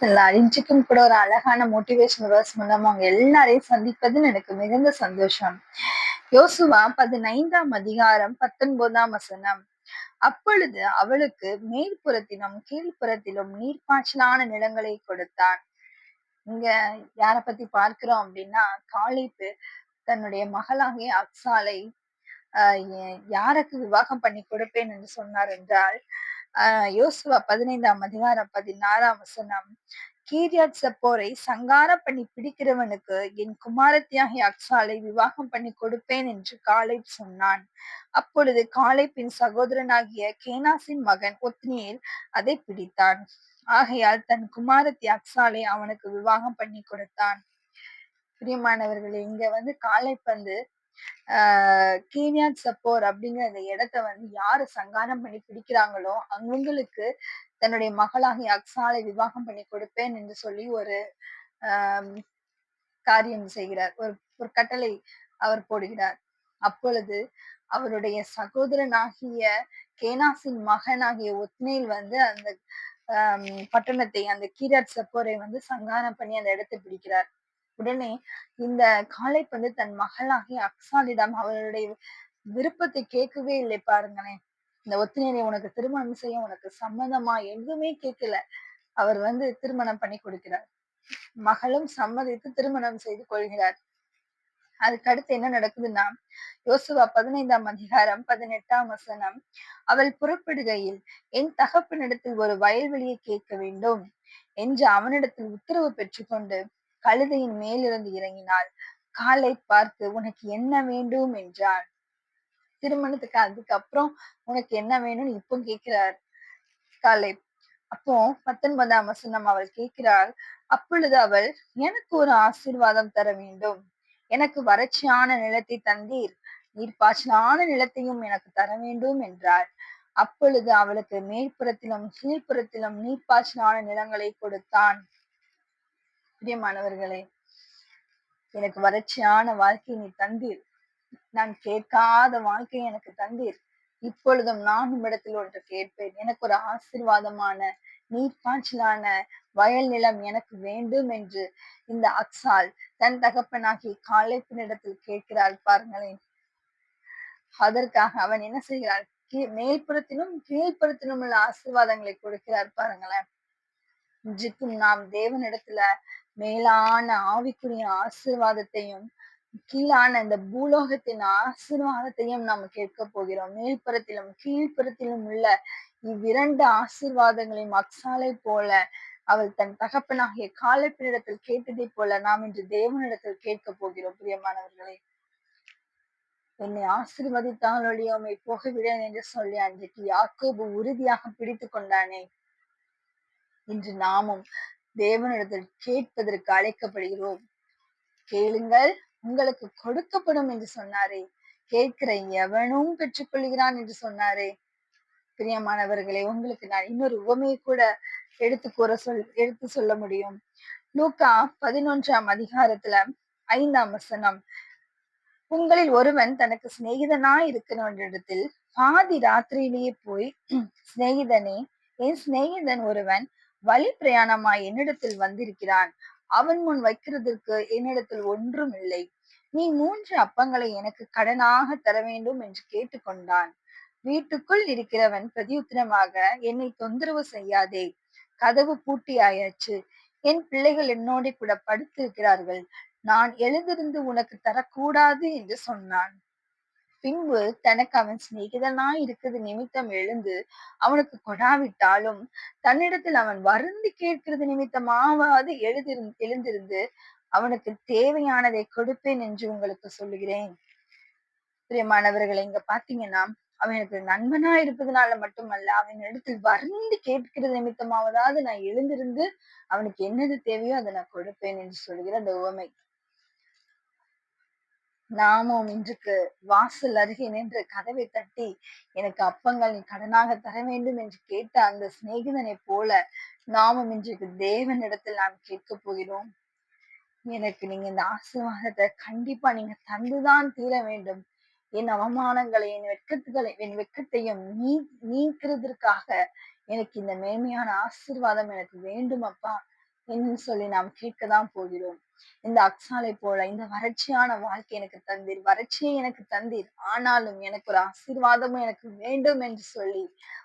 இன்றைக்கும் கூட ஒரு அழகான மோட்டிவேஷன் வேர்ஸ் மூலம் அவங்க எல்லாரையும் சந்திப்பதில் எனக்கு மிகுந்த சந்தோஷம். யோசுவா பதினைந்தாம் அதிகாரம் பத்தொன்பதாம் வசனம். அப்பொழுது அவளுக்கு மேற்புறத்திலும் கீழ்ப்புறத்திலும் நீர்ப்பாய்ச்சலான நிலங்களை கொடுத்தான். இங்க யார பத்தி பார்க்கிறோம் அப்படின்னா காளிப்பு தன்னுடைய மகளாகிய அக்சாலை யாருக்கு விவாகம் பண்ணி கொடுப்பேன் என்று சொன்னார் என்றால் ஆஹ் யோசுவா பதினைந்தாம் அதிகாரம் பதினாறாம் வசனம். கீரியாத் சப்போரை சங்காரம் பண்ணி பிடிக்கிறவனுக்கு என் குமாரத்தியாக அக்சாலை விவாகம் பண்ணி கொடுப்பேன் என்று காலை சொன்னான். அப்பொழுது காலைப்பின் சகோதரனாகிய கேனாசின் மகன் ஒத்னியில் அதை பிடித்தான். ஆகையால் தன் குமாரத்தி அக்சாலை அவனுக்கு விவாகம் பண்ணி கொடுத்தான். பிரியமானவர்களே இங்க வந்து காலைப்பந்து ஆஹ் கீனியாத் சப்போர் அப்படிங்கிற அந்த இடத்த வந்து யாரு சங்காரம் பண்ணி பிடிக்கிறாங்களோ அவங்களுக்கு தன்னுடைய மகளாகிய அக்ஸாலை விவாகம் பண்ணி கொடுப்பேன் என்று சொல்லி ஒரு ஆஹ் காரியம் செய்கிறார். ஒரு ஒரு கட்டளை அவர் போடுகிறார். அப்பொழுது அவருடைய சகோதரனாகிய கேனாசின் மகனாகிய ஒத்னேல் வந்து அந்த பட்டணத்தை அந்த கீராட் சப்போரை வந்து சங்காரம் பண்ணி அந்த இடத்தை பிடிக்கிறார். உடனே இந்த காலை வந்து தன் மகளாகிய அக்சாலிடம் அவளுடைய விருப்பத்தை கேட்கவே இல்லை. பாருங்களேன் இந்த ஒத்தினரை உனக்கு திருமணம் செய்ய உனக்கு சம்மதமா? எதுவுமே கேட்கல. அவர் வந்து திருமணம் பண்ணி கொடுக்கிறார். மகளும் சம்மதித்து திருமணம் செய்து கொள்கிறார். அதுக்கு அடுத்து என்ன நடக்குதுன்னா யோசுவா பதினைந்தாம் அதிகாரம் பதினெட்டாம் வசனம் அவள் புறப்படுகையில் என் தகப்பனிடத்தில் ஒரு வயல்வெளியை கேட்க வேண்டும் என்று அவனிடத்தில் உத்தரவு பெற்றுக்கொண்டு கழுதையின் மேலிருந்து இறங்கினாள். காலை பார்த்து உனக்கு என்ன வேண்டும்? என்றார் திருமணத்துக்கு அதுக்கப்புறம் உனக்கு என்ன வேணும்னு இப்போ கேட்கிறார். காலை அப்போ பத்தொன்பதாம் வசனம் அவள் கேட்கிறாள். அப்பொழுது அவள் எனக்கு ஒரு ஆசீர்வாதம் தர வேண்டும். எனக்கு வறட்சியான நிலத்தை தந்தீர். நீர் பாய்ச்சலான நிலத்தையும் எனக்கு தர வேண்டும் என்றாள். அப்பொழுது அவளுக்கு மேற்புறத்திலும் கீழ்ப்புறத்திலும் நீர்ப்பாய்ச்சலான நிலங்களை கொடுத்தான். பிரியமானவர்களே எனக்கு வறட்சியான வாழ்க்கை நீ தந்தீர். நான் கேட்காத வாழ்க்கை எனக்கு தந்தீர். இப்பொழுதும் நான் இடத்தில் ஒன்று கேட்பேன். எனக்கு ஒரு ஆசிர்வாதமான நீர்ப்பாய்ச்சலான வயல் நிலம் எனக்கு வேண்டும் என்று இந்த அக்சால் தன் தகப்பனாகி காலைப்பினிடத்தில் கேட்கிறாள் பாருங்களேன். அதற்காக அவன் என்ன செய்கிறான் மேல்புறத்திலும் கீழ்ப்புறத்திலும் உள்ள ஆசிர்வாதங்களை கொடுக்கிறார் பாருங்களேன். இன்றைக்கும் நாம் தேவனிடத்துல மேலான ஆவிக்குரிய ஆசிர்வாதத்தையும் கீழான இந்த பூலோகத்தின் ஆசிர்வாதத்தையும் நாம் கேட்க போகிறோம். மேல்புறத்திலும் கீழ்ப்புறத்திலும் உள்ள இவ்விரண்டு ஆசிர்வாதங்களையும் அக்சாலை போல அவள் தன் தகப்பனாகிய காலப்பினிடத்தில் கேட்டதை போல நாம் இன்று தேவனிடத்தில் கேட்க போகிறோம் பிரியமானவர்களே. என்னை ஆசிர்வதித்தால் உண்மை போகவிடேன் என்று சொல்லி அன்றைக்கு யாக்கோபு உறுதியாக பிடித்து கொண்டானே. இன்று நாமும் தேவனிடத்தில் கேட்பதற்கு அழைக்கப்படுகிறோம். கேளுங்கள் உங்களுக்கு கொடுக்கப்படும் என்று சொன்னாரே. கேட்கிற எவனும் பெற்றுக்கொள்கிறான் என்று சொன்னாரே. பிரியமானவர்களே உங்களுக்கு நான் இன்னொரு உவமையை கூட எடுத்து கூற சொல் எடுத்து சொல்ல முடியும். லூக்கா பதினொன்றாம் அதிகாரத்துல ஐந்தாம் வசனம். உங்களில் ஒருவன் தனக்கு சிநேகிதனா இடத்தில் பாதி ராத்திரியிலேயே போய் சிநேகிதனே என் சிநேகிதன் ஒருவன் வழி பிரயாணமாய் என்னிடத்தில் வந்திருக்கிறான். அவன் முன் வைக்கிறதற்கு என்னிடத்தில் ஒன்றும் இல்லை. நீ மூன்று அப்பங்களை எனக்கு கடனாக தர வேண்டும் என்று கேட்டுக்கொண்டான். வீட்டுக்குள் இருக்கிறவன் பிரதியுத்திரமாக என்னை தொந்தரவு செய்யாதே கதவு பூட்டியாயாச்சு. என் பிள்ளைகள் என்னோட கூட படுத்திருக்கிறார்கள். நான் எழுந்திருந்து உனக்கு தரக்கூடாது என்று சொன்னான். பின்பு தனக்கு அவன் சிநேகிதனாய் இருக்கிறது நிமித்தம் எழுந்து அவனுக்கு கொடாவிட்டாலும் தன்னிடத்தில் அவன் வருந்தி கேட்கிறது நிமித்தமாவது எழுதிரு எழுந்திருந்து அவனுக்கு தேவையானதை கொடுப்பேன் என்று உங்களுக்கு சொல்லுகிறேன். பிரியமானவர்களை இங்க பாத்தீங்கன்னா அவனுக்கு நண்பனா இருப்பதனால மட்டுமல்ல அவன் இடத்தில் வருந்தி கேட்கிறது நிமித்தமாவதாவது நான் எழுந்திருந்து அவனுக்கு என்னது தேவையோ அதை நான் கொடுப்பேன் என்று சொல்கிற அந்த உவமை. நாமும் இன்றுக்கு வாசல் அருகே நின்று கதவை தட்டி எனக்கு அப்பங்கள் நீ கடனாக தர வேண்டும் என்று கேட்ட அந்த சிநேகிதனை போல நாமும் இன்றைக்கு தேவனிடத்தில் நாம் கேட்க போகிறோம். எனக்கு நீங்க இந்த ஆசீர்வாதத்தை கண்டிப்பா நீங்க தந்துதான் தீர வேண்டும். என் அவமானங்களை என் வெட்கத்துகளை என் வெட்கத்தையும் நீ நீக்கிறதற்காக எனக்கு இந்த மேன்மையான ஆசீர்வாதம் எனக்கு வேண்டும் அப்பா. என்று சொல்லி நாம் கேட்க தான் போகிறோம். இந்த அக்ஸாலை போல இந்த வறட்சியான வாழ்க்கை எனக்கு தந்தீர் வறட்சியை எனக்கு தந்தீர். ஆனாலும் எனக்கு ஒரு ஆசீர்வாதமும் எனக்கு வேண்டும் என்று சொல்லி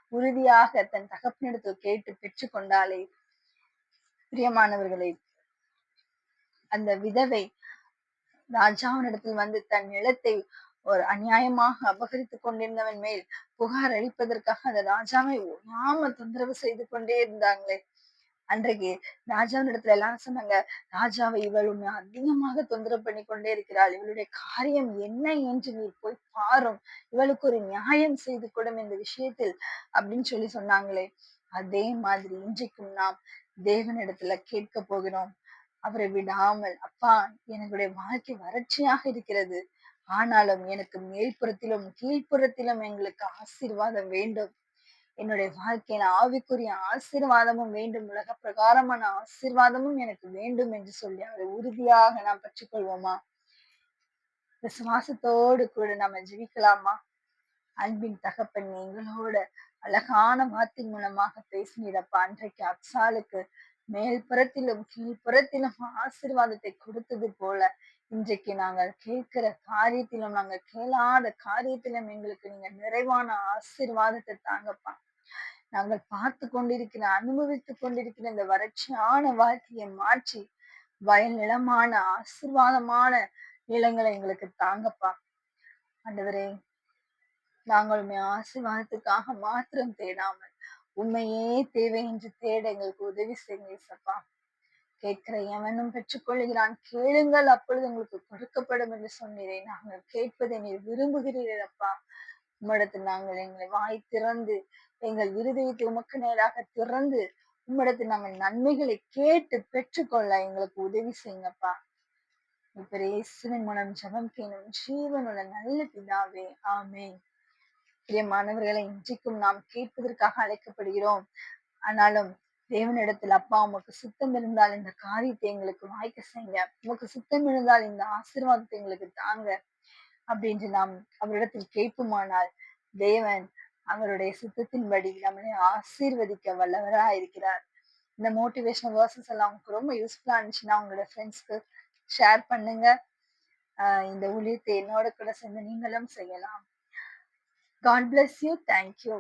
உறுதியாக தன் தகப்பனிடத்தில் கேட்டு பெற்றுக்கொண்டாலே பிரியமானவர்களை அந்த விதவை ராஜாவினிடத்தில் வந்து தன் நிலத்தை ஒரு அநியாயமாக அபகரித்துக் கொண்டிருந்தவன் மேல் புகார் அளிப்பதற்காக அந்த ராஜாவை ஒண்ணாம தொந்தரவு செய்து கொண்டே இருந்தாங்களே. அன்றைக்கு ராஜாவினிடத்துல எல்லாரும் சொன்னாங்க ராஜாவை இவள் உன்னை அதிகமாக தொந்தரவு பண்ணி கொண்டே இருக்கிறாள். இவளுடைய காரியம் என்ன என்று நீர் போய் பாரும். இவளுக்கு ஒரு நியாயம் செய்து கொடும் இந்த விஷயத்தில் அப்படின்னு சொல்லி சொன்னாங்களே. அதே மாதிரி இன்றைக்கும் நாம் தேவனிடத்துல கேட்க போகிறோம். அவரை விடாமல் அப்பா என்னுடைய வாழ்க்கை வறட்சியாக இருக்கிறது. ஆனாலும் எனக்கு மேல்புறத்திலும் கீழ்ப்புறத்திலும் எங்களுக்கு ஆசீர்வாதம் வேண்டும். என்னுடைய வாழ்க்கையில ஆவிக்குரிய ஆசீர்வாதமும் வேண்டும் உலக பிரகாரமான ஆசீர்வாதமும் எனக்கு வேண்டும் என்று சொல்லி அவரை உறுதியாக நாம் பற்றிக்கொள்வோமா? விசுவாசத்தோடு கூட நம்ம ஜீவிக்கலாமா அன்பின் தகப்பன் எங்களோட அழகான வார்த்தை மூலமாக பேசினீரப்பா அன்றைக்கு அக்சாலுக்கு மேல்புறத்திலும் கீழ்ப்புறத்திலும் ஆசீர்வாதத்தை கொடுத்தது போல இன்றைக்கு நாங்கள் கேட்கிற காரியத்திலும் நாங்கள் கேளாத காரியத்திலும் எங்களுக்கு நீங்க நிறைவான ஆசீர்வாதத்தை தாங்கப்பா. நாங்கள் பார்த்து கொண்டிருக்கிற அனுபவித்துக் கொண்டிருக்கிற இந்த வறட்சியான வாழ்க்கையை மாற்றி வயல் நிலமான ஆசிர்வாதமான நிலங்களை எங்களுக்கு தாங்கப்பா. ஆண்டவரே நாங்கள் உண்மை ஆசீர்வாதத்துக்காக மாத்திரம் தேடாமல் உண்மையே தேவை என்று தேட எங்களுக்கு உதவி செய்யுங்க சப்பா கேட்கிற எவனும் பெற்றுக்கொள்கிறான் கேளுங்கள் அப்பொழுது உங்களுக்கு கொடுக்கப்படும் என்று சொன்னீரேன் நாங்கள் கேட்பதை நீர் விரும்புகிறீர்கள் அப்பா. உம்மிடத்தில் நாங்கள் எங்களை வாய் திறந்து எங்கள் இருதயத்தை உமக்கு நேராக திறந்து உம்மிடத்தில் நாங்கள் நன்மைகளை கேட்டு பெற்றுக்கொள்ள எங்களுக்கு உதவி செய்யுங்கப்பா இப்ப இயேசுவின் மூலம் ஜபம் கேணும் ஜீவனுள்ள நல்ல பிதாவே. ஆமே பிரியமானவர்களை இன்றைக்கும் நாம் கேட்பதற்காக அழைக்கப்படுகிறோம். ஆனாலும் தேவனிடத்தில் அப்பா உமக்கு சுத்தம் இருந்தால் இந்த காரியத்தை எங்களுக்கு வாய்க்க செய்யுங்க. உமக்கு சுத்தம் இருந்தால் இந்த ஆசீர்வாதத்தை எங்களுக்கு தாங்க அப்படின்று நாம் அவரிடத்தில் கேட்புமானால் தேவன் அவருடைய சுத்தத்தின்படி நம்மளை ஆசீர்வதிக்க வல்லவரா இருக்கிறார். இந்த மோட்டிவேஷனல் வேர்சஸ் எல்லாம் உங்களுக்கு ரொம்ப யூஸ்ஃபுல்லா இருந்துச்சுன்னா உங்களோட ஃப்ரெண்ட்ஸ்க்கு ஷேர் பண்ணுங்க. இந்த ஊழியத்தை என்னோட கூட சேர்ந்து நீங்களும் செய்யலாம். God bless you thank you